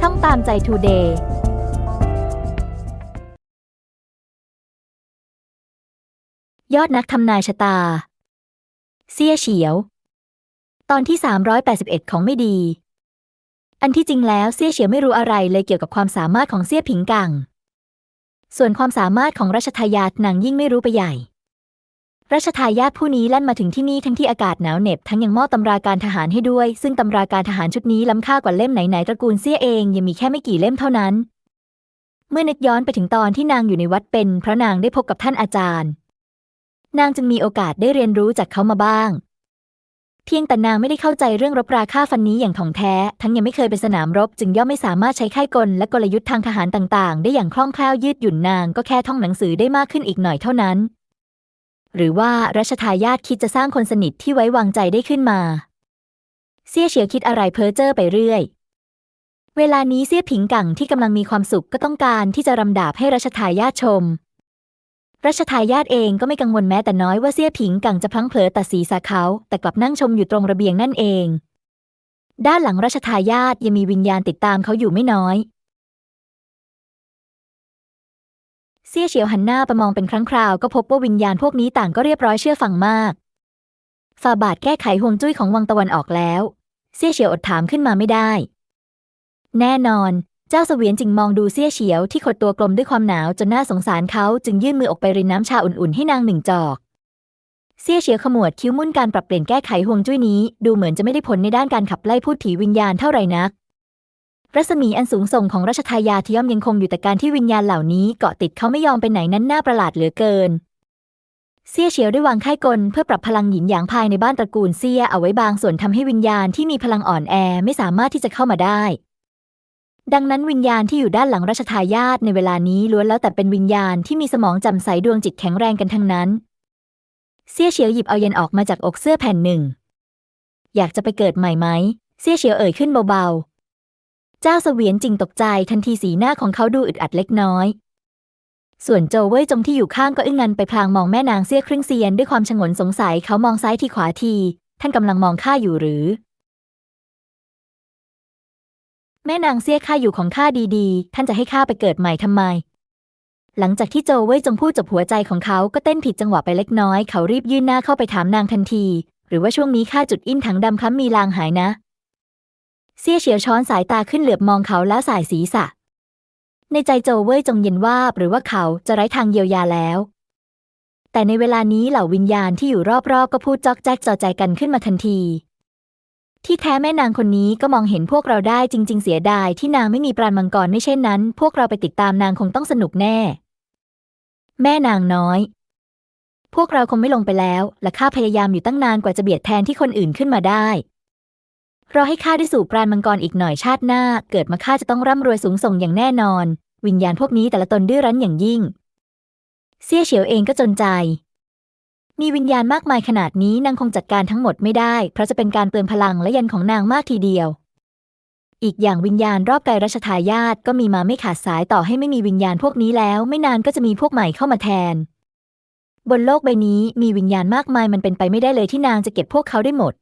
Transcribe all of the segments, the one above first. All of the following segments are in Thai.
ช่องตามใจทูเดย์ยอดนักทำนายชะตาเซี่ยเฉียว ตอนที่ 381 ของไม่ดี อันที่จริงแล้วเซี่ยเฉียวไม่รู้อะไรเลยเกี่ยวกับความสามารถของเซี่ยผิงกัง ส่วนความสามารถของรัชทายาทนางยิ่งไม่รู้ไปใหญ่ รัชทายาทผู้นี้แล่นมาถึงที่นี่ทั้งที่อากาศหนาวเหน็บทั้งยังมอบตำราการทหารให้ด้วย ซึ่งตำราการทหารชุดนี้ล้ำค่ากว่าเล่มไหนๆตระกูลเซี่ยเองยังมีแค่ไม่กี่เล่มเท่านั้น เมื่อนึกย้อนไปถึงตอนที่นางอยู่ในวัดเป็น เพราะนางได้พบกับท่านอาจารย์ นางจึงมีโอกาสได้เรียนรู้จากเขามาบ้าง เพียงแต่นางไม่ได้เข้าใจเรื่องรบราฆ่าฟันนี้อย่างถ่องแท้ ทั้งยังไม่เคยไปสนามรบ จึงย่อมไม่สามารถใช้ไข้กลและกลยุทธ์ทางทหารต่างๆ ได้อย่างคล่องแคล่วยืดหยุ่นนางก็แค่ท่องหนังสือได้มากขึ้นอีกหน่อยเท่านั้น หรือว่ารัชทายาทคิดจะสร้างคนสนิทที่ไว้วางใจได้ขึ้นมาเซี่ยเฉียวคิดอะไรเพ้อเจ้อไปเรื่อย เวลานี้เซี่ยผิงกังที่กำลังมีความสุขก็ต้องการที่จะรำดาบให้รัชทายาทชม รัชทายาทเองก็ไม่กังวลแม้แต่น้อยว่าเซี่ยผิงกังจะพลั้งเผลอตัดศีรษะเขา แต่กลับนั่งชมอยู่ตรงระเบียงนั่นเอง ด้านหลังรัชทายาทยังมีวิญญาณติดตามเขาอยู่ไม่น้อย เซี่ยเฉียวหันหน้าไปมองเป็นครั้งคราวก็พบว่าวิญญาณพวกนี้ต่างก็เรียบร้อยเชื่อฟังมากฝาบาทแก้ไขห่วงจุ้ยของวังตะวันออกแล้ว เซี่ยเฉียวอดถามขึ้นมาไม่ได้ แน่นอน เจ้าเสวียนจึงมองดูเซี่ยเฉียวที่ขดตัวกลมด้วยความหนาวจนน่าสงสารเขาจึงยื่นมือออกไปรินน้ำชาอุ่นๆให้นางหนึ่งจอกเซี่ยเฉียวขมวดคิ้วมุ่นการปรับเปลี่ยนแก้ไขห่วงจุ้ยนี้ ดูเหมือนจะไม่ได้ผลในด้านการขับไล่พูดผีวิญญาณเท่าไหร่นัก รัศมีอันสูงส่งของราชทายาทย่อมยังคงอยู่แต่การที่วิญญาณเหล่านี้เกาะติดเขาไม่ยอมไปไหนนั้นน่าประหลาดเหลือเกิน เซี่ยเฉียวได้วางค่ายกลเพื่อปรับพลังหยินหยางภายในบ้านตระกูลเซี่ยเอาไว้บางส่วนทำให้วิญญาณที่มีพลังอ่อนแอไม่สามารถที่จะเข้ามาได้ ดังนั้นวิญญาณที่อยู่ด้านหลังราชทายาทในเวลานี้ล้วนแล้วแต่เป็นวิญญาณที่มีสมองจำใสดวงจิตแข็งแรงกันทั้งนั้น เซี่ยเฉียวหยิบเอาเย็นออกมาจากอกเสื้อแผ่นหนึ่ง อยากจะไปเกิดใหม่ไหมเซี่ยเฉียวเอ่ยขึ้นเบาๆ เจ้าเสวียนจริงตกใจทันทีสีหน้าของเขาดูอึดอัดเล็กน้อย ส่วนโจวเว่ยจงที่อยู่ข้างก็อึ้งงันไปพลางมองแม่นางเซี่ยครึ่งเซียนด้วยความชงนสงสัยเขามองซ้ายทีขวาที ท่านกำลังมองข้าอยู่หรือ แม่นางเซี่ยข้าอยู่ของข้าดีๆ ท่านจะให้ข้าไปเกิดใหม่ทำไม หลังจากที่โจวเว่ยจงพูดจบหัวใจของเขาก็เต้นผิดจังหวะไปเล็กน้อย เขารีบยื่นหน้าเข้าไปถามนางทันที หรือว่าช่วงนี้ข้าจุดอินถังดำคล้ำมีลางหายนะ เซี่ยเฉียวช้อนสายตาขึ้นเหลือบมองเขาแล้วสายศีรษะ ในใจโจเว่ยจงเย็นว่าหรือว่าเขาจะไร้ทางเยียวยาแล้ว แต่ในเวลานี้เหล่าวิญญาณที่อยู่รอบๆ ก็พูดจอกแจ๊กจอใจกันขึ้นมาทันที ที่แท้แม่นางคนนี้ก็มองเห็นพวกเราได้จริง ๆ เสียดายที่นางไม่มีปราณมังกรไม่เช่นนั้น พวกเราไปติดตามนางคงต้องสนุกแน่ แม่นางน้อย พวกเราคงไม่ลงไปแล้วและข้าพยายามอยู่ตั้งนานกว่าจะเบียดแทนที่คนอื่นขึ้นมาได้ รอให้ข้าได้สู่ปราณมังกรอีกหน่อยชาติหน้า เกิดมาข้าจะต้องร่ำรวยสูงส่งอย่างแน่นอน วิญญาณพวกนี้แต่ละตนดื้อรั้นอย่างยิ่งเซี่ยเฉียวเองก็จนใจ มีวิญญาณมากมายขนาดนี้นางคงจัดการทั้งหมดไม่ได้ เพราะจะเป็นการเตือนพลังและยันของนางมากทีเดียว อีกอย่างวิญญาณรอบกายรัชทายาทก็มีมาไม่ขาดสายต่อให้ไม่มีวิญญาณพวกนี้แล้ว ไม่นานก็จะมีพวกใหม่เข้ามาแทน บนโลกใบนี้มีวิญญาณมากมายมันเป็นไปไม่ได้เลยที่นางจะเก็บพวกเขาได้หมด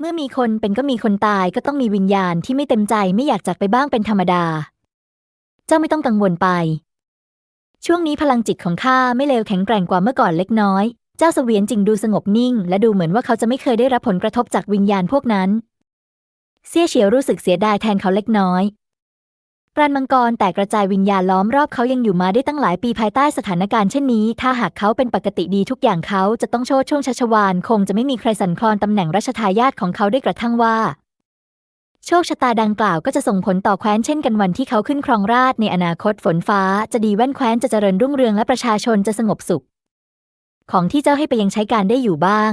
เมื่อมีคนเป็นก็มีคนตายก็ต้องมีวิญญาณที่ไม่เต็มใจไม่อยากจากไปบ้างเป็นธรรมดา เจ้าไม่ต้องกังวลไป ช่วงนี้พลังจิตของข้าไม่เลวแข็งแกร่งกว่าเมื่อก่อนเล็กน้อย เจ้าเสวียนจริงดูสงบนิ่ง และดูเหมือนว่าเขาจะไม่เคยได้รับผลกระทบจากวิญญาณพวกนั้นเซี่ยเฉียวรู้สึกเสียดายแทนเขาเล็กน้อย ปราณมังกรแต่กระจายวิญญาณล้อมรอบเขายังอยู่มาได้ตั้งหลายปีภายใต้สถานการณ์เช่นนี้ ถ้าหากเขาเป็นปกติดีทุกอย่างเขาจะต้องโชดช่วงชัชวานคงจะไม่มีใครสั่นคลอนตำแหน่งรัชทายาทของเขาได้กระทั่งว่า โชคชะตาดังกล่าวก็จะส่งผลต่อแคว้นเช่นกันวันที่เขาขึ้นครองราชในอนาคตฝนฟ้าจะดีแว่นแคว้นจะเจริญรุ่งเรืองและประชาชนจะสงบสุข ของที่เจ้าให้ไปยังใช้การได้อยู่บ้าง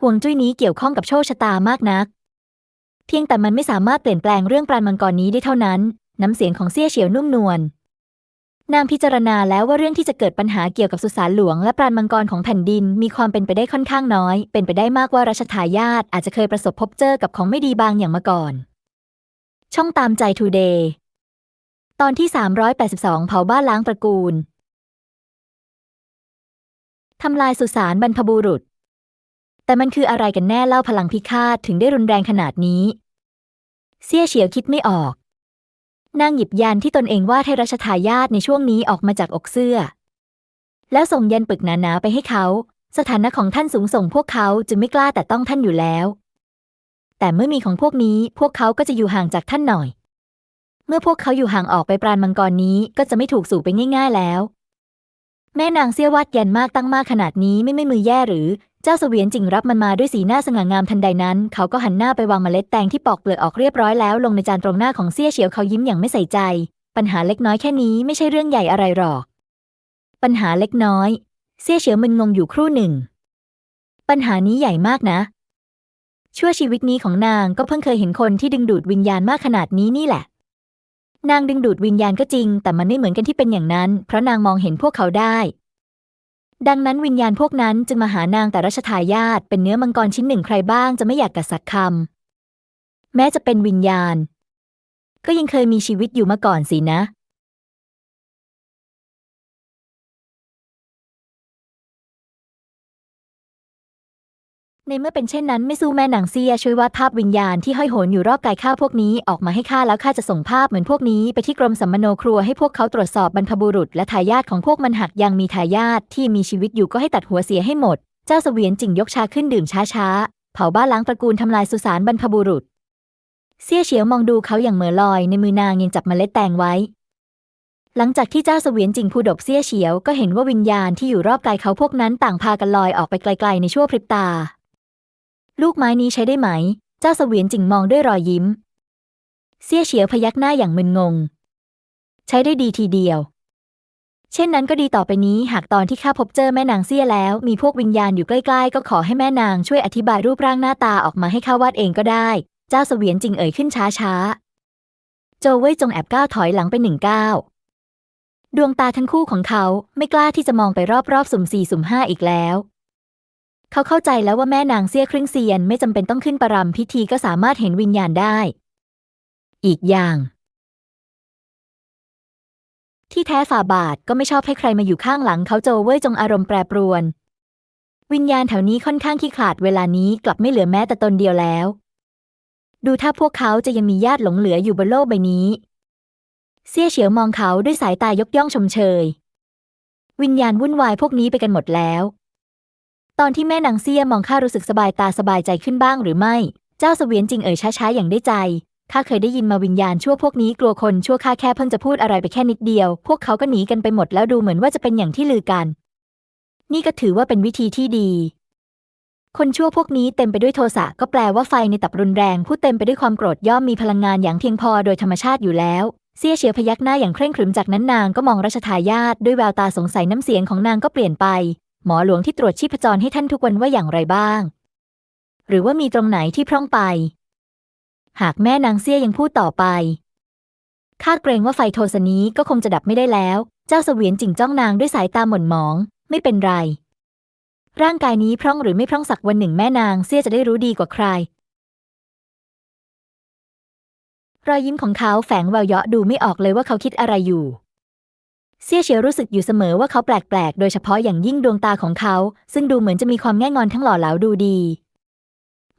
ห่วงจุ้ยนี้เกี่ยวข้องกับโชคชะตามากนัก เพียงแต่มันไม่สามารถเปลี่ยนแปลงเรื่องปราณมังกรนี้ได้เท่านั้น น้ำเสียงของเซี่ยเฉียวนุ่มนวลนางพิจารณาแล้วว่าเรื่องที่จะเกิดปัญหาเกี่ยวกับสุสานหลวงและปราณมังกรของแผ่นดินมีความเป็นไปได้ค่อนข้างน้อย เป็นไปได้มากว่ารัชทายาทอาจจะเคยประสบพบเจอกับของไม่ดีบางอย่างมาก่อน ช่องตามใจทูเดย์ตอนที่ 382 เผาบ้านล้างตระกูลทำลายสุสานบรรพบุรุษ แต่มันคืออะไรกันแน่เล่าพลังพิฆาตถึงได้รุนแรงขนาดนี้ เสี่ยเฉียวคิดไม่ออก นางหยิบยันที่ตนเองวาดให้รัชทายาทในช่วงนี้ออกมาจากอกเสื้อ แล้วส่งยันปึกหนาๆไปให้เขา สถานะของท่านสูงส่งพวกเขาจึงไม่กล้าแต่ต้องท่านอยู่แล้ว แต่เมื่อมีของพวกนี้พวกเขาก็จะอยู่ห่างจากท่านหน่อย เมื่อพวกเขาอยู่ห่างออกไปปราณมังกรนี้ก็จะไม่ถูกสู่ไปง่าย ๆแล้วแม่นางเสี้ยววาดยันมากตั้งมากขนาดนี้ไม่ไม่มือแย่หรือ เจ้าเสวียนจิงรับมันมาด้วยสีหน้าสง่างามทันใดนั้น เขาก็หันหน้าไปวางเมล็ดแตงที่ปอกเปลือกออกเรียบร้อยแล้วลงในจานตรงหน้าของเซี่ยเฉียวเขายิ้มอย่างไม่ใส่ใจ ปัญหาเล็กน้อยแค่นี้ไม่ใช่เรื่องใหญ่อะไรหรอก ปัญหาเล็กน้อยเซี่ยเฉียวมึนงงอยู่ครู่หนึ่ง ปัญหานี้ใหญ่มากนะ ชั่วชีวิตนี้ของนางก็เพิ่งเคยเห็นคนที่ดึงดูดวิญญาณมากขนาดนี้นี่แหละนางดึงดูดวิญญาณก็จริง แต่มันไม่เหมือนกันที่เป็นอย่างนั้น เพราะนางมองเห็นพวกเขาได้ ดังนั้นวิญญาณพวกนั้นจึงมาหานางแต่รัชทายาทเป็นเนื้อมังกรชิ้นหนึ่งใครบ้างจะไม่อยากกัดสักคำแม้จะเป็นวิญญาณ ก็ยังเคยมีชีวิตอยู่มาก่อนสินะ ในเมื่อเป็นเช่นนั้นไม่สู้แม่หนางเซียช่วยวาดภาพวิญญาณที่ห้อยโหนอยู่รอบกายข้าพวกนี้ออกมาให้ข้าแล้วข้าจะส่งภาพเหมือนพวกนี้ไปที่กรมสัมมโนครัวให้พวกเขาตรวจสอบบรรพบุรุษ และทายาทของพวกมันหากยังมีทายาทที่มีชีวิตอยู่ก็ให้ตัดหัวเสียให้หมด เจ้าเสวียนจิงยกชาขึ้นดื่มช้าๆ เผาบ้านล้างตระกูลทำลายสุสานบรรพบุรุษเซียเฉียวมองดูเขาอย่างเหม่อลอย ในมือนางยังจับเมล็ดแตงไว้ หลังจากที่เจ้าเสวียนจิงผู้ดบเซี่ยเฉียวก็เห็นว่าวิญญาณที่อยู่รอบกายเขาพวกนั้นต่างพากันลอยออกไปไกล ๆ ในชั่วพริบตา ลูกไม้นี้ใช้ได้ไหม เจ้าเสวียนจิงมองด้วยรอยยิ้มเซี่ยเฉียวพยักหน้าอย่างมึนงง ใช้ได้ดีทีเดียว เช่นนั้นก็ดีต่อไปนี้ หากตอนที่ข้าพบเจอแม่นางเซี่ยแล้ว มีพวกวิญญาณอยู่ใกล้ ๆ ก็ขอให้แม่นางช่วยอธิบายรูปร่างหน้าตาออกมาให้ข้าวาดเองก็ได้ เจ้าเสวียนจิงเอ่ยขึ้นช้าๆ โจเว่ยจงแอบก้าวถอยหลังไปหนึ่งก้าวดวงตาทั้งคู่ของเขาไม่กล้าที่จะมองไปรอบๆ สุ่มสี่สุ่มห้าอีกแล้ว เขาเข้าใจแล้วว่าแม่นางเสี้ยครึ่งเซียนไม่จำเป็นต้องขึ้นประรำพิธีก็สามารถเห็นวิญญาณได้ อีกอย่าง ที่แท้ฝ่าบาทก็ไม่ชอบให้ใครมาอยู่ข้างหลังเขาโจเว่ยจงอารมณ์แปรปรวน วิญญาณแถวนี้ค่อนข้างขี้ขลาดเวลานี้กลับไม่เหลือแม้แต่ตนเดียวแล้ว ดูถ้าพวกเขาจะยังมีญาติหลงเหลืออยู่บนโลกใบนี้เซี่ยเฉียวมองเขาด้วยสายตายกย่องชมเชยวิญญาณวุ่นวายพวกนี้ไปกันหมดแล้ว ตอนที่แม่นางเซียมองข้ารู้สึกสบายตาสบายใจขึ้นบ้างหรือไม่ เจ้าเสวียนจริงเอ่ยช้าๆอย่างได้ใจ ข้าเคยได้ยินมาวิญญาณชั่วพวกนี้กลัวคนชั่วข้าแค่เพิ่งจะพูดอะไรไปแค่นิดเดียว พวกเขาก็หนีกันไปหมดแล้วดูเหมือนว่าจะเป็นอย่างที่ลือกัน นี่ก็ถือว่าเป็นวิธีที่ดี คนชั่วพวกนี้เต็มไปด้วยโทสะก็แปลว่าไฟในตับรุนแรงผู้เต็มไปด้วยความโกรธย่อมมีพลังงานอย่างเพียงพอโดยธรรมชาติอยู่แล้วเซียเฉียวพยักหน้าอย่างเคร่งครึมจากนั้นนางก็มองรัชทายาทด้วยแววตาสงสัยน้ำเสียงของนางก็เปลี่ยนไป หมอหลวงที่ตรวจชีพจรให้ท่านทุกวันว่าอย่างไรบ้าง หรือว่ามีตรงไหนที่พร่องไป หากแม่นางเซียยังพูดต่อไปข้าเกรงว่าไฟโทสนี้ก็คงจะดับไม่ได้แล้ว เจ้าเสวียนจิงจ้องนางด้วยสายตาหม่นหมอง ไม่เป็นไร ร่างกายนี้พร่องหรือไม่พร่องสักวันหนึ่งแม่นางเซียจะได้รู้ดีกว่าใคร รอยยิ้มของเขาแฝงแววเยาะดูไม่ออกเลยว่าเขาคิดอะไรอยู่ เซี่ยเฉียวรู้สึกอยู่เสมอว่าเขาแปลกๆ โดยเฉพาะอย่างยิ่งดวงตาของเขา ซึ่งดูเหมือนจะมีความแง่งอนทั้งหล่อเหลาดูดี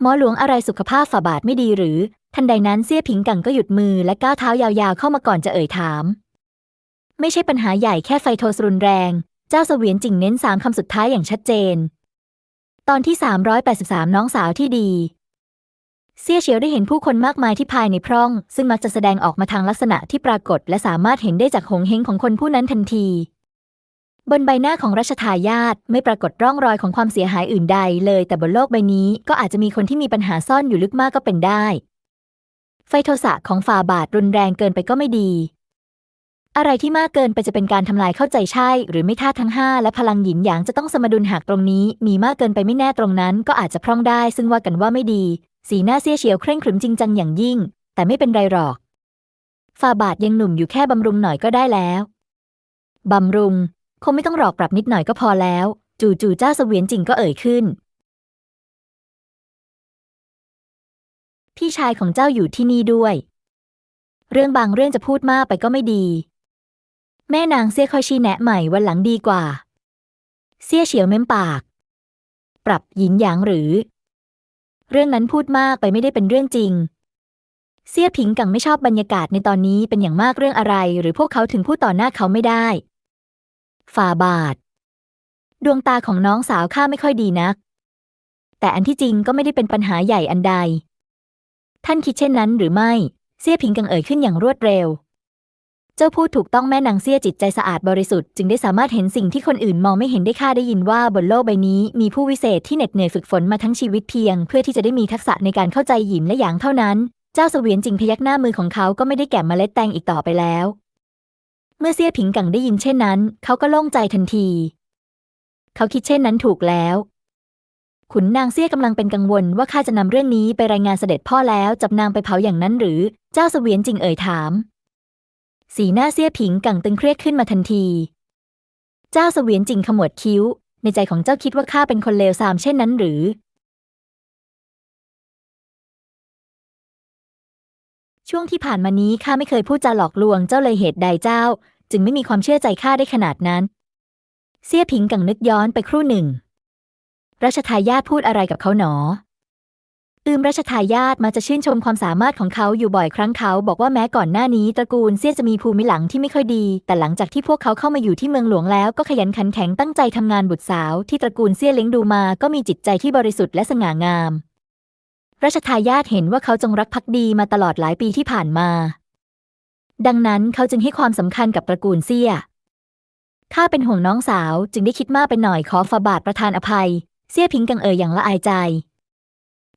หมอหลวงอะไรสุขภาพฝ่าบาทไม่ดีหรือ ทันใดนั้นเซี่ยผิงกังก็หยุดมือและก้าวเท้ายาวๆเข้ามาก่อนจะเอ่ยถาม ไม่ใช่ปัญหาใหญ่แค่ไฟโทสรุนแรง เจ้าเสวียนจิงเน้นสามคำสุดท้ายอย่างชัดเจน ตอนที่ 383 น้องสาวที่ดี เซี่ยเฉียวได้เห็นผู้คนมากมายที่ภายในพร่อง ซึ่งมักจะแสดงออกมาทางลักษณะที่ปรากฏ และสามารถเห็นได้จากหงเฮงของคนผู้นั้นทันที บนใบหน้าของรัชทายาทไม่ปรากฏร่องรอยของความเสียหายอื่นใดเลย แต่บนโลกใบนี้ก็อาจจะมีคนที่มีปัญหาซ่อนอยู่ลึกมากก็เป็นได้ ไฟโทสะของฝ่าบาทรุนแรงเกินไปก็ไม่ดี อะไรที่มากเกินไปจะเป็นการทำลายเข้าใจใช่ หรือไม่ธาทั้งห้าและพลังหยินหยางจะต้องสมดุลหากตรงนี้ มีมากเกินไปไม่แน่ตรงนั้น ก็อาจจะพร่องได้ ซึ่งว่ากันว่าไม่ดี สีหน้าเสียเฉียวเคร่งขรึมจริงจังอย่างยิ่ง แต่ไม่เป็นไรหรอกฝ่าบาทยังหนุ่มอยู่แค่บำรุงหน่อยก็ได้แล้ว บำรุง คงไม่ต้องหลอกปรับนิดหน่อยก็พอแล้ว จู่ๆเจ้าเสวียนจริงก็เอ่ยขึ้น พี่ชายของเจ้าอยู่ที่นี่ด้วย เรื่องบางเรื่องจะพูดมากไปก็ไม่ดี แม่นางเซี่ยค่อยชี้แนะใหม่วันหลังดีกว่าเซี่ยเฉียวเม้มปาก ปรับหยินหยางหรือ เรื่องนั้นพูดมากไปไม่ได้เป็นเรื่องจริง เสี่ยผิงกังไม่ชอบบรรยากาศในตอนนี้เป็นอย่างมากเรื่องอะไร หรือพวกเขาถึงพูดต่อหน้าเขาไม่ได้ฝ่าบาท ดวงตาของน้องสาวข้าไม่ค่อยดีนัก แต่อันที่จริงก็ไม่ได้เป็นปัญหาใหญ่อันใด ท่านคิดเช่นนั้นหรือไม่ เสี่ยผิงกังเอ่ยขึ้นอย่างรวดเร็ว เจ้าพูดถูกต้องแม่นางเสี่ยจิตใจสะอาดบริสุทธิ์จึงได้สามารถเห็นสิ่งที่คนอื่นมองไม่เห็นได้ข้าได้ยินว่าบนโลกใบนี้มีผู้วิเศษที่เหน็ดเหนื่อยฝึกฝนมาทั้งชีวิตเพียง เพื่อที่จะได้มีทักษะในการเข้าใจหยินและหยางเท่านั้น เจ้าเสวียนจิงพยักหน้ามือของเขาก็ไม่ได้แกะเมล็ดแตงอีกต่อไปแล้ว เมื่อเสี่ยผิงกังได้ยินเช่นนั้น เขาก็โล่งใจทันที เขาคิดเช่นนั้นถูกแล้วขุนนางเสี่ยกำลังเป็นกังวลว่าข้าจะนำเรื่องนี้ไปรายงานเสด็จพ่อแล้วจับนางไปเผาอย่างนั้นหรือ เจ้าเสวียนจิงเอ่ยถาม สีหน้าเสี่ยผิงกังตึงเครียดขึ้นมาทันที เจ้าเสวียนจริงขมวดคิ้ว ในใจของเจ้าคิดว่าข้าเป็นคนเลวทรามเช่นนั้นหรือ ช่วงที่ผ่านมานี้ข้าไม่เคยพูดจาหลอกลวงเจ้าเลยเหตุใดเจ้า จึงไม่มีความเชื่อใจข้าได้ขนาดนั้น เสี่ยผิงกังนึกย้อนไปครู่หนึ่ง รัชทายาทพูดอะไรกับเขาหนอ อืมรัชทายาทมาจะชื่นชมความสามารถของเขาอยู่บ่อยครั้งเขาบอกว่าแม้ก่อนหน้านี้ตระกูลเซี่ยจะมีภูมิหลังที่ไม่ค่อยดี แต่หลังจากที่พวกเขาเข้ามาอยู่ที่เมืองหลวงแล้วก็ขยันขันแข็งตั้งใจทำงานบุตรสาวที่ตระกูลเซี่ยเลี้ยงดูมาก็มีจิตใจที่บริสุทธิ์และสง่างามรัชทายาทเห็นว่าเขาจงรักภักดีมาตลอดหลายปีที่ผ่านมา ดังนั้นเขาจึงให้ความสำคัญกับตระกูลเซี่ยข้าเป็นห่วงน้องสาวจึงได้คิดมากไปหน่อยขอฝาบาทประทานอภัย เซี่ยพิงกังเอ่ยอย่างละอายใจ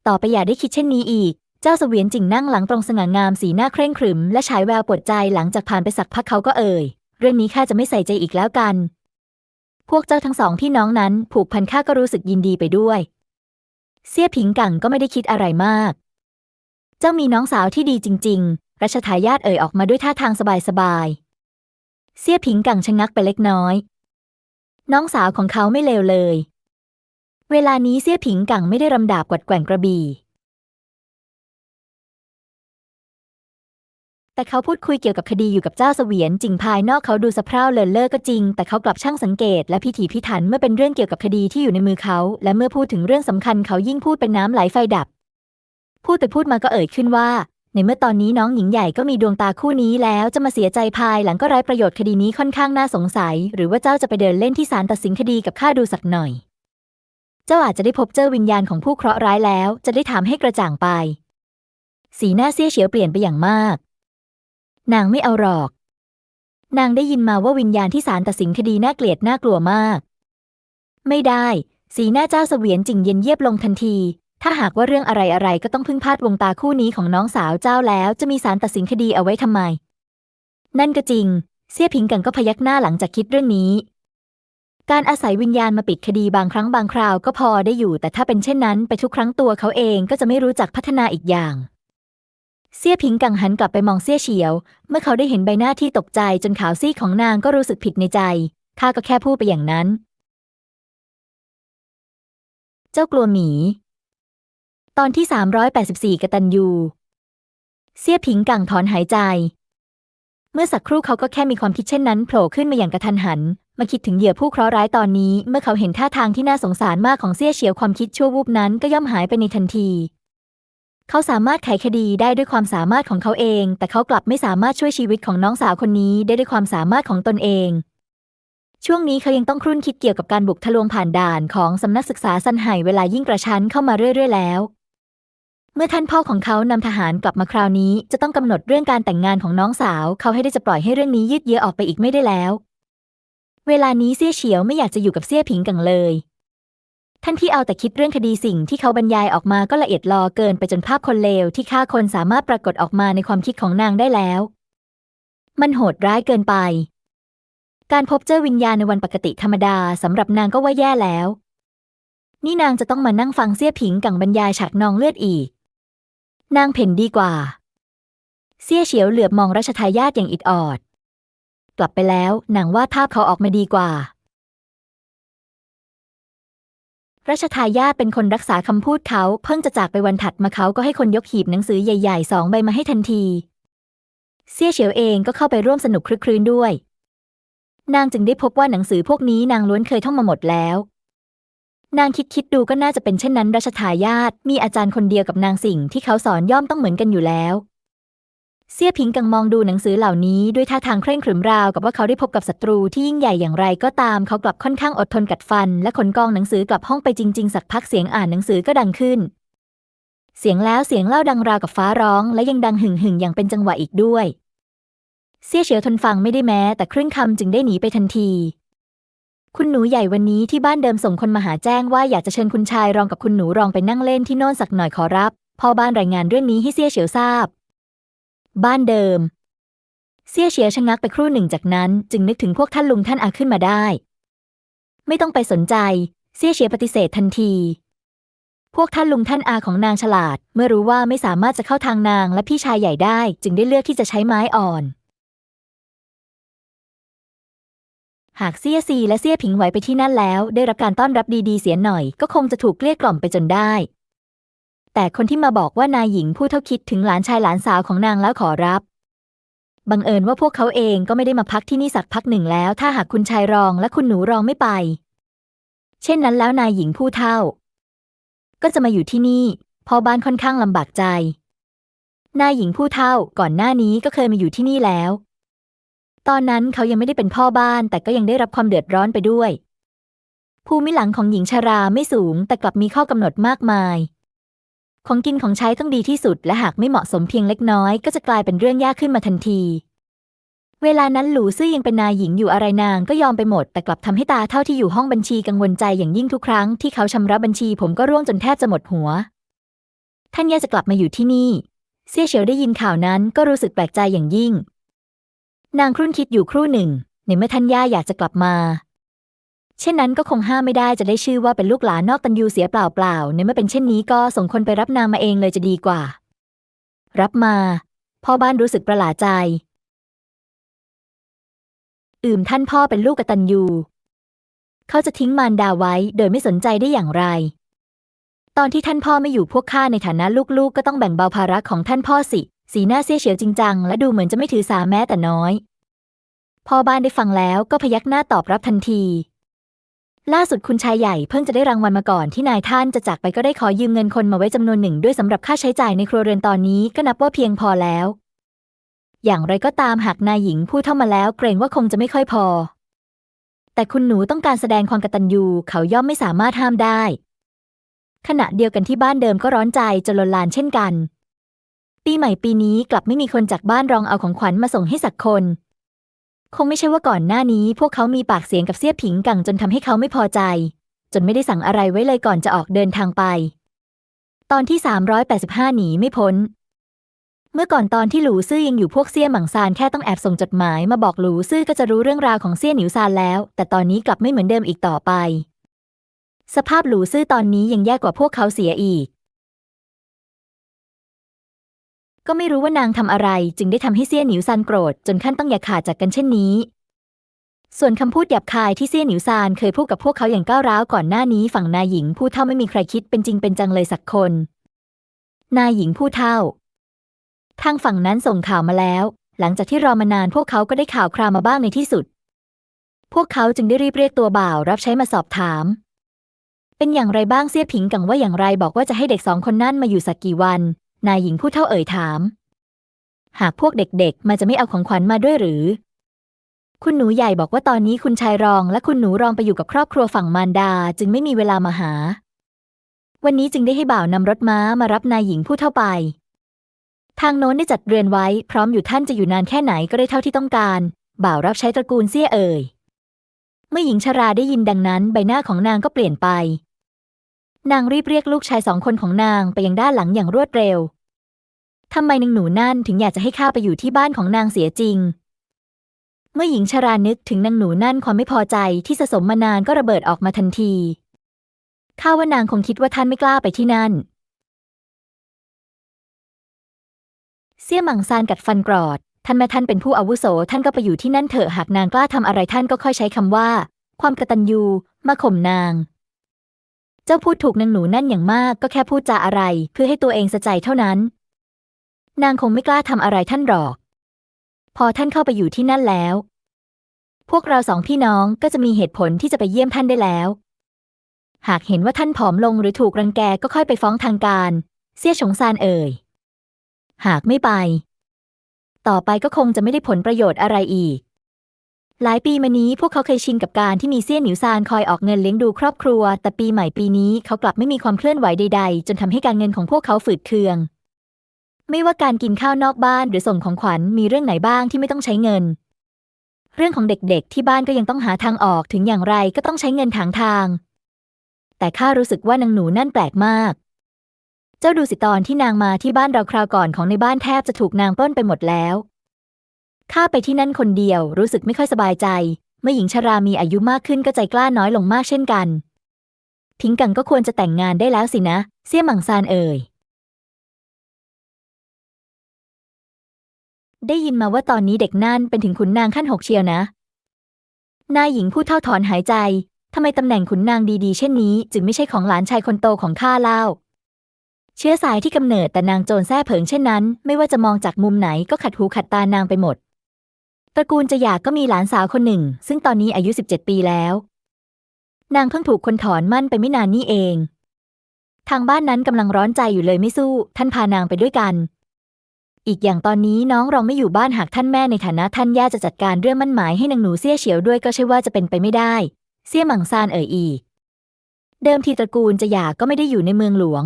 ต่อไปอย่าได้คิดเช่นนี้อีก เจ้าเสวียนจิงนั่งหลังตรงสง่างามสีหน้าเคร่งขรึม และฉายแววปวดใจหลังจากผ่านไปสักพักเขาก็เอ่ย เรื่องนี้ข้าจะไม่ใส่ใจอีกแล้วกัน พวกเจ้าทั้งสองพี่น้องนั้นผูกพันข้าก็รู้สึกยินดีไปด้วย เสี่ยผิงกังก็ไม่ได้คิดอะไรมาก เจ้ามีน้องสาวที่ดีจริง ๆ รัชทายาทเอ่ยออกมาด้วยท่าทางสบายๆ เสี่ยผิงกังชะงักไปเล็กน้อย น้องสาวของเขาไม่เลวเลย เวลานี้เสี่ยผิงกังไม่ได้รำดาบกวัดแกว่งกระบี่ แต่เขาพูดคุยเกี่ยวกับคดีอยู่กับเจ้าเสวียนจริงภายนอกเขาดูสะเพร่าเลินเล่อก็จริง แต่เขากลับช่างสังเกตและพิถีพิถันเมื่อเป็นเรื่องเกี่ยวกับคดีที่อยู่ในมือเขา และเมื่อพูดถึงเรื่องสำคัญเขายิ่งพูดเป็นน้ำไหลไฟดับ พูดไปพูดมาก็เอ่ยขึ้นว่า ในเมื่อตอนนี้น้องหญิงใหญ่ก็มีดวงตาคู่นี้แล้วจะมาเสียใจภายหลังก็ไร้ประโยชน์คดีนี้ค่อนข้างน่าสงสัย หรือว่าเจ้าจะไปเดินเล่นที่ศาลตัดสินคดีกับข้าดูสักหน่อย เจ้าอาจจะได้พบเจอวิญญาณของผู้เคราะห์ร้ายแล้ว จะได้ถามให้กระจ่างไป สีหน้าเสี้ยเฉียวเปลี่ยนไปอย่างมาก นางไม่เอาหรอก นางได้ยินมาว่าวิญญาณที่ศาลตัดสินคดีน่าเกลียดน่ากลัวมาก ไม่ได้ สีหน้าเจ้าเสวียนจิงเย็นเยียบลงทันที ถ้าหากว่าเรื่องอะไรอะไรๆก็ต้องพึ่งพาดวงตาคู่นี้ของน้องสาวเจ้าแล้วจะมีศาลตัดสินคดีเอาไว้ทำไม นั่นก็จริง เสี่ยผิงกังก็พยักหน้าหลังจากคิดเรื่องนี้ การอาศัยวิญญาณมาปิดคดีบางครั้งบางคราวก็พอได้อยู่ แต่ถ้าเป็นเช่นนั้น ไปทุกครั้งตัวเขาเองก็จะไม่รู้จักพัฒนาอีกอย่าง เสี่ยผิงกังหันกลับไปมองเสี่ยเฉียว เมื่อเขาได้เห็นใบหน้าที่ตกใจจนขาวซีของนางก็รู้สึกผิดในใจข้าก็แค่พูดไปอย่างนั้น เจ้ากลัวหมี ตอนที่ 384 กตันยู เสี่ยผิงกังถอนหายใจ เมื่อสักครู่เขาก็แค่มีความคิดเช่นนั้นโผล่ขึ้นมาอย่างกระทันหัน มาคิดถึงเหยื่อผู้เคราะห์ร้ายตอนนี้ เมื่อเขาเห็นท่าทางที่น่าสงสารมากของเสี่ยเฉียวความคิดชั่ววูบนั้นก็ย่อมหายไปในทันที เขาสามารถไขคดีได้ด้วยความสามารถของเขาเอง แต่เขากลับไม่สามารถช่วยชีวิตของน้องสาวคนนี้ได้ด้วยความสามารถของตนเอง ช่วงนี้เขายังต้องครุ่นคิดเกี่ยวกับการบุกทะลวงผ่านด่านของสำนักศึกษาซันไห่เวลายิ่งกระชั้นเข้ามาเรื่อย ๆ แล้วเมื่อท่านพ่อของเขานำทหารกลับมาคราวนี้ จะต้องกำหนดเรื่องการแต่งงานของน้องสาว เขาให้ได้จะปล่อยให้เรื่องนี้ยืดเยื้อออกไปอีกไม่ได้แล้ว เวลานี้เสี่ยเฉียวไม่อยากจะอยู่กับเสี่ยผิงกังเลย ท่านที่เอาแต่คิดเรื่องคดีสิ่งที่เขาบรรยายออกมาก็ละเอียดลอเกินไปจนภาพคนเลวที่ฆ่าคนสามารถปรากฏออกมาในความคิดของนางได้แล้ว มันโหดร้ายเกินไป การพบเจอวิญญาณในวันปกติธรรมดาสำหรับนางก็ว่าแย่แล้ว นี่นางจะต้องมานั่งฟังเสี่ยผิงกังบรรยายฉากนองเลือดอีก นางเพ่นดีกว่า เสี่ยเฉียวเหลือบมองรัชทายาทอย่างอิดออด กลับไปแล้วหนางวาดภาพเขาออกมาดีกว่า รัชทายาทเป็นคนรักษาคำพูดเขา เพิ่งจะจากไปวันถัดมาเขาก็ให้คนยกหีบหนังสือใหญ่ๆสองใบมาให้ทันทีเสี่ยเฉียวเองก็เข้าไปร่วมสนุกคลึกครื้นด้วย นางจึงได้พบว่าหนังสือพวกนี้นางล้วนเคยท่องมาหมดแล้ว นางคิดคิดดูก็น่าจะเป็นเช่นนั้นรัชทายาทมีอาจารย์คนเดียวกับนางสิ่งที่เขาสอนย่อมต้องเหมือนกันอยู่แล้ว เสี่ยผิงกังมองดูหนังสือเหล่านี้ด้วยท่าทางเคร่งขรึมราวกับว่าเขาได้พบกับศัตรูที่ยิ่งใหญ่อย่างไรก็ตามเขากลับค่อนข้างอดทนกัดฟัน และขนกองหนังสือกลับห้องไปจริง ๆ สักพักเสียงอ่านหนังสือก็ดังขึ้น เสียงแล้วเสียงเล่าดังราวกับฟ้าร้อง และยังดังหึ่งหึ่งอย่างเป็นจังหวะอีกด้วยเสี่ยเฉียวทนฟังไม่ได้แม้ แต่ครึ่งคำจึงได้หนีไปทันที คุณหนูใหญ่วันนี้ที่บ้านเดิมส่งคนมาหาแจ้งว่าอยากจะเชิญคุณชายรองกับคุณหนูรองไปนั่งเล่นที่โน่นสักหน่อยขอรับพ่อบ้านรายงานเรื่องนี้ให้เสี่ยเฉียวทราบ บ้านเดิม เสี่ยเฉียวชะงักไปครู่หนึ่งจากนั้น จึงนึกถึงพวกท่านลุงท่านอาขึ้นมาได้ ไม่ต้องไปสนใจ เสี่ยเฉียปฏิเสธทันที พวกท่านลุงท่านอาของนางฉลาด เมื่อรู้ว่าไม่สามารถจะเข้าทางนางและพี่ชายใหญ่ได้ จึงได้เลือกที่จะใช้ไม้อ่อน หากเซี่ยซีและเซี่ยผิงไหวไปที่นั่นแล้ว ได้รับการต้อนรับดีๆเสียหน่อย ก็คงจะถูกเกลี้ยกล่อมไปจนได้ แต่คนที่มาบอกว่านายหญิงผู้เท่าคิดถึงหลานชายหลานสาวของนางแล้วขอรับ บังเอิญว่าพวกเขาเองก็ไม่ได้มาพักที่นี่สักพักหนึ่งแล้ว ถ้าหากคุณชายรองและคุณหนูรองไม่ไป เช่นนั้นแล้วนายหญิงผู้เท่า ก็จะมาอยู่ที่นี่พอบ้านค่อนข้างลำบากใจ นายหญิงผู้เท่าก่อนหน้านี้ก็เคยมาอยู่ที่นี่แล้ว ตอนนั้นเขายังไม่ได้เป็นพ่อบ้านแต่ก็ยังได้รับความเดือดร้อนไปด้วย ภูมิหลังของหญิงชาราไม่สูงแต่กลับมีข้อกำหนดมากมาย ของกินของใช้ต้องดีที่สุด และหากไม่เหมาะสมเพียงเล็กน้อย ก็จะกลายเป็นเรื่องยากขึ้นมาทันที เวลานั้นหลูซื่อยังเป็นนายหญิงอยู่อะไรนางก็ยอมไปหมด แต่กลับทำให้ตาเท่าที่อยู่ห้องบัญชีกังวลใจอย่างยิ่งทุกครั้งที่เขาชำระบัญชีผมก็ร่วงจนแทบจะหมดหัว ท่านย่าจะกลับมาอยู่ที่นี่เซี่ยเฉียวได้ยินข่าวนั้นก็รู้สึกแปลกใจอย่างยิ่ง นางครุ่นคิดอยู่ครู่หนึ่งในเมื่อท่านย่าอยากจะกลับมา เช่นนั้นก็คงห้ามไม่ได้จะได้ชื่อว่าเป็นลูกหลานนอกตันยูเสียเปล่าๆในเมื่อเป็นเช่นนี้ก็ส่งคนไปรับนางมาเองเลยจะดีกว่า รับมา พ่อบ้านรู้สึกประหลาดใจ อืมท่านพ่อเป็นลูกกตัญญูเขาจะทิ้งมารดาไว้โดยไม่สนใจได้อย่างไร ตอนที่ท่านพ่อไม่อยู่พวกข้าในฐานะลูกๆ ก็ต้องแบ่งเบาภาระของท่านพ่อสิ สีหน้าเสียเฉียวจริงจังและดูเหมือนจะไม่ถือสาแม้แต่น้อย พ่อบ้านได้ฟังแล้วก็พยักหน้าตอบรับทันที ล่าสุดคุณชายใหญ่เพิ่งจะได้รางวัลมาก่อนที่นายท่านจะจากไปก็ได้ขอยืมเงินคนมาไว้จำนวนหนึ่งด้วยสำหรับค่าใช้จ่ายในครัวเรือนตอนนี้ก็นับว่าเพียงพอแล้ว อย่างไรก็ตามหากนายหญิงพูดเข้ามาแล้วเกรงว่าคงจะไม่ค่อยพอ แต่คุณหนูต้องการแสดงความกตัญญูเขาย่อมไม่สามารถห้ามได้ ขณะเดียวกันที่บ้านเดิมก็ร้อนใจจนลนลานเช่นกัน ปีใหม่ปีนี้กลับไม่มีคนจากบ้านรองเอาของขวัญมาส่งให้สักคน คงไม่ใช่ว่าก่อนหน้านี้ พวกเขามีปากเสียงกับเสี่ยผิงกังจนทำให้เขาไม่พอใจ จนไม่ได้สั่งอะไรไว้เลยก่อนจะออกเดินทางไป ตอนที่ 385 หนีไม่พ้น เมื่อก่อนตอนที่หลูซื่อยังอยู่พวกเซี่ยหมังซานแค่ต้องแอบส่งจดหมายมาบอกหลูซื่อก็จะรู้เรื่องราวของเซี่ยหนิวซานแล้ว แต่ตอนนี้กลับไม่เหมือนเดิมอีกต่อไป สภาพหลูซื่อตอนนี้ยังแย่กว่าพวกเขาเสียอีก ก็ไม่รู้ว่านางทำอะไรจึงได้ทำให้เซี่ยหนิวซานโกรธจนขั้นต้องอย่าขาดจากกันเช่นนี้ ส่วนคำพูดหยาบคายที่เซี่ยหนิวซานเคยพูดกับพวกเขาอย่างก้าวร้าวก่อนหน้านี้ฝั่งนายหญิงผู้เท่าไม่มีใครคิดเป็นจริงเป็นจังเลยสักคน นายหญิงผู้เท่า ทางฝั่งนั้นส่งข่าวมาแล้ว หลังจากที่รอมานานพวกเขาก็ได้ข่าวคราวมาบ้างในที่สุด พวกเขาจึงได้รีบเรียกตัวบ่าวรับใช้มาสอบถาม เป็นอย่างไรบ้างเสียผิงกังว่าอย่างไรบอกว่าจะให้เด็กสองคนนั่นมาอยู่สักกี่วัน นายหญิงผู้เท่าเอ่ยถาม หากพวกเด็กๆ มาจะไม่เอาของขวัญมาด้วยหรือ คุณหนูใหญ่บอกว่าตอนนี้คุณชายรองและคุณหนูรองไปอยู่กับครอบครัวฝั่งมารดาจึงไม่มีเวลามาหา วันนี้จึงได้ให้บ่าวนำรถม้ามารับนายหญิงผู้เท่าไป ทางโน้นได้จัดเรือนไว้ พร้อมอยู่ท่านจะอยู่นานแค่ไหนก็ได้เท่าที่ต้องการ บ่าวรับใช้ตระกูลเซี่ยเอ่ยเมื่อหญิงชราได้ยินดังนั้นใบหน้าของนางก็เปลี่ยนไป นางรีบเรียกลูกชายสองคนของนางไปยังด้านหลังอย่างรวดเร็ว ทำไมนางหนูนั่นถึงอยากจะให้ข้าไปอยู่ที่บ้านของนางเสียจริง เมื่อหญิงชรานึกถึงนางหนูนั่นความไม่พอใจที่สะสมมานานก็ระเบิดออกมาทันที ข้าว่านางคงคิดว่าท่านไม่กล้าไปที่นั่น เสี่ยหมังซานกัดฟันกรอด ท่านแม่ท่านเป็นผู้อาวุโสท่านก็ไปอยู่ที่นั่นเถอะหากนางกล้าทำอะไรท่านก็ค่อยใช้คำว่า ความกระตัญญูมาข่มนาง เจ้าพูดถูกนางหนูนั่นอย่างมากก็แค่พูดจาอะไร เพื่อให้ตัวเองสะใจเท่านั้น นางคงไม่กล้าทำอะไรท่านหรอก พอท่านเข้าไปอยู่ที่นั่นแล้ว พวกเราสองพี่น้องก็จะมีเหตุผลที่จะไปเยี่ยมท่านได้แล้ว หากเห็นว่าท่านผอมลงหรือถูกรังแกก็ค่อยไปฟ้องทางการ เสี่ยฉงซานเอ่ย หากไม่ไป ต่อไปก็คงจะไม่ได้ผลประโยชน์อะไรอีก หลายปีมานี้พวกเขาเคยชินกับการที่มีเซี่ยหนิวซานคอยออกเงินเลี้ยงดูครอบครัว แต่ปีใหม่ปีนี้เขากลับไม่มีความเคลื่อนไหวใดๆ จนทำให้การเงินของพวกเขาฝืดเคือง ไม่ว่าการกินข้าวนอกบ้านหรือส่งของขวัญมีเรื่องไหนบ้างที่ไม่ต้องใช้เงิน เรื่องของเด็กๆ ที่บ้านก็ยังต้องหาทางออกถึงอย่างไรก็ต้องใช้เงินถางทาง แต่ข้ารู้สึกว่านางหนูนั่นแปลกมาก เจ้าดูสิตอนที่นางมาที่บ้านเราคราวก่อนของในบ้านแทบจะถูกนางปล้นไปหมดแล้ว ข้าไปที่นั่นคนเดียวรู้สึกไม่ค่อยสบายใจ เมื่อหญิงชรามีอายุมากขึ้นก็ใจกล้าน้อยลงมากเช่นกัน พิงกังก็ควรจะแต่งงานได้แล้วสินะ เสี่ยหมังซานเอ่ย ได้ยินมาว่าตอนนี้เด็กนั่นเป็นถึงขุนนางขั้นหกเชียวนะ นายหญิงพูดเท่าถอนหายใจทำไมตำแหน่งขุนนางดีๆ เช่นนี้ จึงไม่ใช่ของหลานชายคนโตของข้าเล่า เชื้อสายที่กำเนิดแต่นางโจรแท้เผิงเช่นนั้น ไม่ว่าจะมองจากมุมไหนก็ขัดหูขัดตานางไปหมด ระกูลจะหยาก็มีหลานสาวคนหนึ่ง ซึ่งตอนนี้อายุ 17 ปีแล้ว นางเพิ่งถูกคนถอนมั่นไปไม่นานนี่เอง ทางบ้านนั้นกำลังร้อนใจอยู่เลยไม่สู้ ท่านพานางไปด้วยกัน อีกอย่างตอนนี้น้องรองไม่อยู่บ้านหากท่านแม่ในฐานะท่านย่าจะจัดการเรื่องมั่นหมายให้นางหนูเสี่ยเฉียวด้วยก็ใช่ว่าจะเป็นไปไม่ได้ เสี่ยหมังซานเอ่ยอี เดิมทีตระกูลจะหย่าก็ไม่ได้อยู่ในเมืองหลวง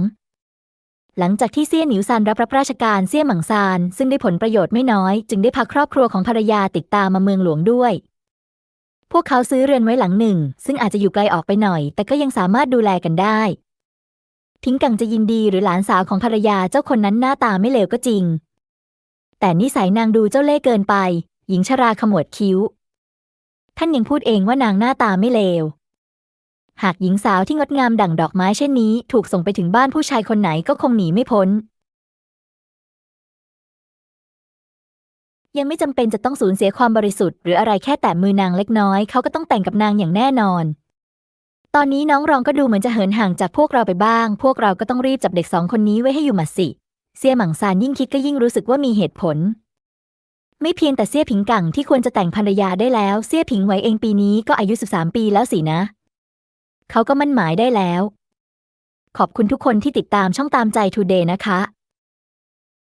หลังจากที่เซี่ยหนิวซานรับรับราชการเซี่ยหมังซานซึ่งได้ผลประโยชน์ไม่น้อย จึงได้พาครอบครัวของภรรยาติดตามมาเมืองหลวงด้วย พวกเขาซื้อเรือนไว้หลังหนึ่ง ซึ่งอาจจะอยู่ไกลออกไปหน่อย แต่ก็ยังสามารถดูแลกันได้พิงกังจะยินดีหรือหลานสาวของภรรยาเจ้าคนนั้นหน้าตาไม่เลวก็จริง แต่นิสัยนางดูเจ้าเล่ห์เกินไป หญิงชราขมวดคิ้ว ท่านยังพูดเองว่านางหน้าตาไม่เลว หากหญิงสาวที่งดงามดั่งดอกไม้เช่นนี้ ถูกส่งไปถึงบ้านผู้ชายคนไหนก็คงหนีไม่พ้น ยังไม่จำเป็นจะต้องสูญเสียความบริสุทธิ์หรืออะไรแค่แตะมือนางเล็กน้อยเขาก็ต้องแต่งกับนางอย่างแน่นอน ตอนนี้น้องรองก็ดูเหมือนจะเหินห่างจากพวกเราไปบ้าง พวกเราก็ต้องรีบจับเด็กสองคนนี้ไว้ให้อยู่หมัดสิเสี่ยหมังซานยิ่งคิดก็ยิ่งรู้สึกว่ามีเหตุผล ไม่เพียงแต่เสี่ยผิงกังที่ควรจะแต่งภรรยาได้แล้ว เสี่ยผิงไว้เองปีนี้ก็อายุ 13 ปีแล้วสินะ เขาก็มั่นหมายได้แล้ว ขอบคุณทุกคนที่ติดตามช่องตามใจทูเดย์นะคะ